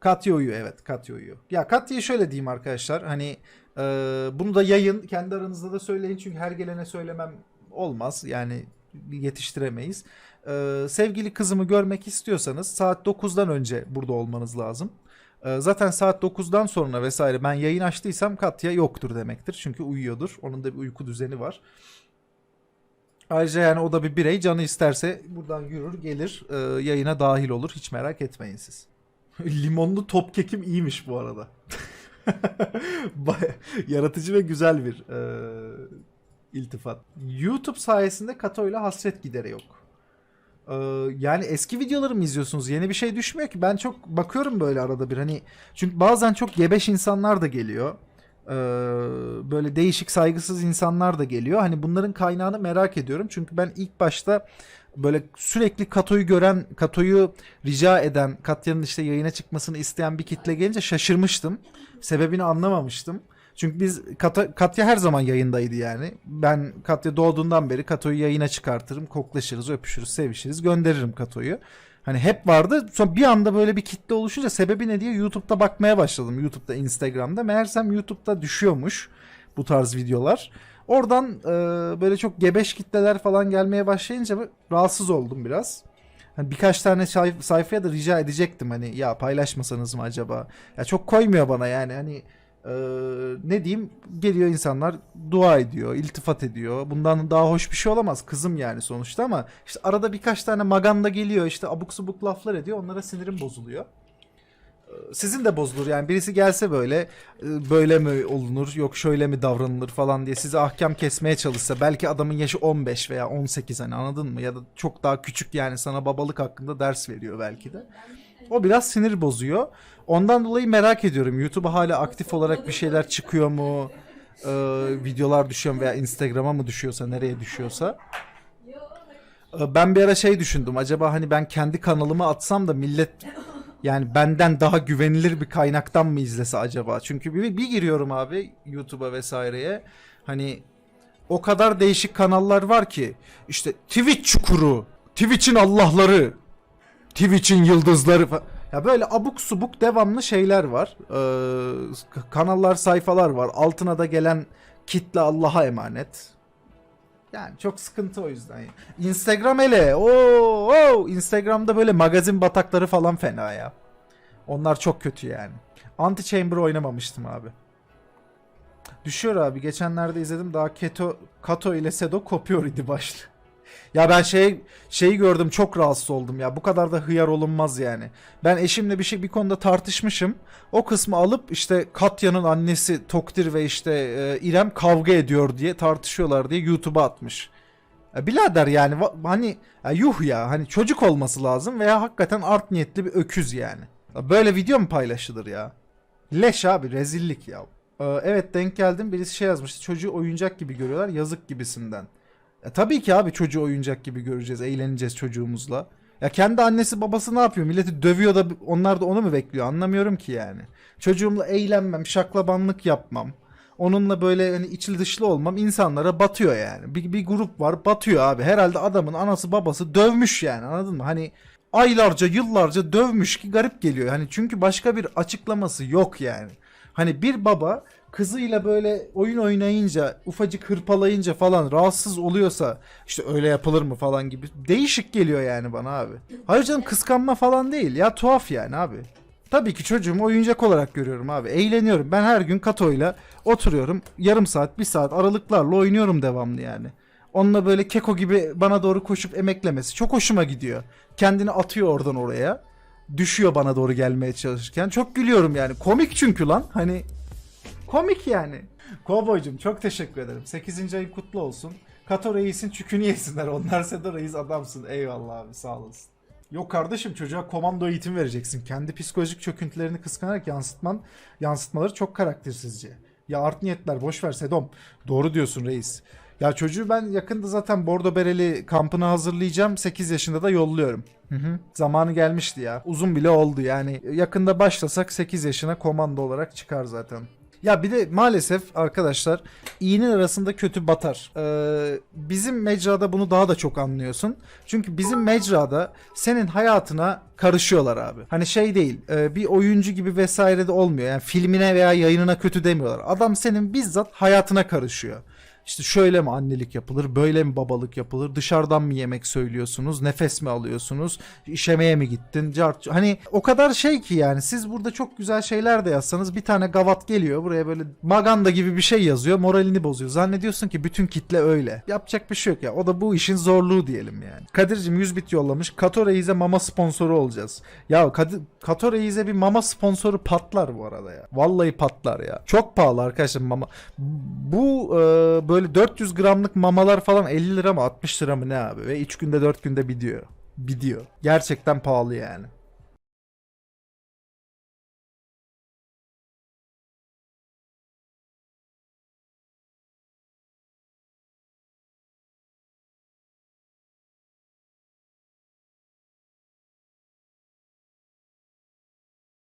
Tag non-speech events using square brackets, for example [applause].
Katya uyuyor evet Katya uyuyor. Ya Katya'yı şöyle diyeyim arkadaşlar hani e, bunu da yayın kendi aranızda da söyleyin çünkü her gelene söylemem olmaz yani yetiştiremeyiz. E, sevgili kızımı görmek istiyorsanız saat 9'dan önce burada olmanız lazım. E, zaten saat 9'dan sonra vesaire ben yayın açtıysam Katya yoktur demektir çünkü uyuyordur. Onun da bir uyku düzeni var. Ayrıca yani o da bir birey canı isterse buradan yürür gelir e, yayına dahil olur hiç merak etmeyin siz. [laughs] Limonlu top kekim iyiymiş bu arada. [laughs] Yaratıcı ve güzel bir e, iltifat. YouTube sayesinde Kato ile hasret gideri yok. E, yani eski videoları mı izliyorsunuz? Yeni bir şey düşmüyor ki. Ben çok bakıyorum böyle arada bir hani. Çünkü bazen çok gebeş insanlar da geliyor. E, böyle değişik saygısız insanlar da geliyor. Hani bunların kaynağını merak ediyorum. Çünkü ben ilk başta böyle sürekli Kato'yu gören, Kato'yu rica eden, Katya'nın işte yayına çıkmasını isteyen bir kitle gelince şaşırmıştım. Sebebini anlamamıştım. Çünkü biz Kata- Katya her zaman yayındaydı yani. Ben Katya doğduğundan beri Kato'yu yayına çıkartırım, koklaşırız, öpüşürüz, sevişiriz, gönderirim Kato'yu. Hani hep vardı. Sonra bir anda böyle bir kitle oluşunca sebebi ne diye YouTube'da bakmaya başladım. YouTube'da, Instagram'da. Meğersem YouTube'da düşüyormuş bu tarz videolar. Oradan e, böyle çok gebeş kitleler falan gelmeye başlayınca rahatsız oldum biraz. Hani birkaç tane sayf- sayfaya da rica edecektim hani ya paylaşmasanız mı acaba? Ya çok koymuyor bana yani hani e, ne diyeyim geliyor insanlar dua ediyor, iltifat ediyor. Bundan daha hoş bir şey olamaz kızım yani sonuçta ama işte arada birkaç tane maganda geliyor işte abuk subuk laflar ediyor onlara sinirim bozuluyor. Sizin de bozulur yani birisi gelse böyle e, böyle mi olunur yok şöyle mi davranılır falan diye size ahkam kesmeye çalışsa belki adamın yaşı 15 veya 18 hani anladın mı ya da çok daha küçük yani sana babalık hakkında ders veriyor belki de. O biraz sinir bozuyor. Ondan dolayı merak ediyorum YouTube'a hala aktif olarak bir şeyler çıkıyor mu? Ee, videolar düşüyor mu veya Instagram'a mı düşüyorsa nereye düşüyorsa. Ee, Ben bir ara şey düşündüm. Acaba hani ben kendi kanalıma atsam da millet yani benden daha güvenilir bir kaynaktan mı izlese acaba? Çünkü bir, bir giriyorum abi YouTube'a vesaireye. Hani o kadar değişik kanallar var ki işte Twitch çukuru, Twitch'in Allah'ları, Twitch'in yıldızları ya böyle abuk subuk devamlı şeyler var. Ee, kanallar, sayfalar var. Altına da gelen kitle Allah'a emanet. Yani çok sıkıntı o yüzden. Instagram hele. Oo, oo, Instagram'da böyle magazin batakları falan fena ya. Onlar çok kötü yani. Anti Chamber oynamamıştım abi. Düşüyor abi. Geçenlerde izledim. Daha Keto, Kato ile Sedo kopuyor idi başlı. Ya ben şey şeyi gördüm çok rahatsız oldum ya. Bu kadar da hıyar olunmaz yani. Ben eşimle bir şey bir konuda tartışmışım. O kısmı alıp işte Katya'nın annesi Toktir ve işte e, İrem kavga ediyor diye tartışıyorlar diye YouTube'a atmış. Ya birader yani hani ya yuh ya hani çocuk olması lazım veya hakikaten art niyetli bir öküz yani. Ya Böyle video mu paylaşılır ya? Leş abi rezillik ya. Ee, evet denk geldim birisi şey yazmıştı çocuğu oyuncak gibi görüyorlar yazık gibisinden. Ya tabii ki abi çocuğu oyuncak gibi göreceğiz, eğleneceğiz çocuğumuzla. Ya kendi annesi babası ne yapıyor? Milleti dövüyor da onlar da onu mu bekliyor? Anlamıyorum ki yani. Çocuğumla eğlenmem, şaklabanlık yapmam. Onunla böyle hani içli dışlı olmam insanlara batıyor yani. Bir, bir grup var batıyor abi. Herhalde adamın anası babası dövmüş yani anladın mı? Hani aylarca yıllarca dövmüş ki garip geliyor. Hani çünkü başka bir açıklaması yok yani. Hani bir baba kızıyla böyle oyun oynayınca ufacık hırpalayınca falan rahatsız oluyorsa işte öyle yapılır mı falan gibi değişik geliyor yani bana abi. Hayır canım kıskanma falan değil ya tuhaf yani abi. Tabii ki çocuğumu oyuncak olarak görüyorum abi. Eğleniyorum. Ben her gün Kato'yla oturuyorum. Yarım saat, bir saat aralıklarla oynuyorum devamlı yani. Onunla böyle keko gibi bana doğru koşup emeklemesi çok hoşuma gidiyor. Kendini atıyor oradan oraya. Düşüyor bana doğru gelmeye çalışırken. Çok gülüyorum yani. Komik çünkü lan. Hani komik yani. Kovboycum çok teşekkür ederim. 8. ayın kutlu olsun. Kato Reis'in çükünü yesinler. Onlar Sedo Reis adamsın. Eyvallah abi sağ olasın. Yok kardeşim çocuğa komando eğitim vereceksin. Kendi psikolojik çöküntülerini kıskanarak yansıtman, yansıtmaları çok karaktersizce. Ya art niyetler boş ver Sedom. Doğru diyorsun reis. Ya çocuğu ben yakında zaten Bordo Bereli kampına hazırlayacağım. 8 yaşında da yolluyorum. Hı hı. Zamanı gelmişti ya. Uzun bile oldu yani. Yakında başlasak 8 yaşına komando olarak çıkar zaten. Ya bir de maalesef arkadaşlar iyinin arasında kötü batar. Ee, bizim mecrada bunu daha da çok anlıyorsun. Çünkü bizim mecrada senin hayatına karışıyorlar abi. Hani şey değil e, bir oyuncu gibi vesaire de olmuyor. Yani filmine veya yayınına kötü demiyorlar. Adam senin bizzat hayatına karışıyor. İşte şöyle mi annelik yapılır, böyle mi babalık yapılır, dışarıdan mı yemek söylüyorsunuz, nefes mi alıyorsunuz, işemeye mi gittin, Hani o kadar şey ki yani siz burada çok güzel şeyler de yazsanız bir tane gavat geliyor buraya böyle maganda gibi bir şey yazıyor, moralini bozuyor. Zannediyorsun ki bütün kitle öyle. Yapacak bir şey yok ya. O da bu işin zorluğu diyelim yani. Kadir'cim 100 bit yollamış. Kato mama sponsoru olacağız. Ya Kadir, Kato bir mama sponsoru patlar bu arada ya. Vallahi patlar ya. Çok pahalı arkadaşlar mama. Bu e, böyle 400 gramlık mamalar falan 50 lira mı 60 lira mı ne abi? Ve 3 günde 4 günde gidiyor. Gidiyor. Gerçekten pahalı yani.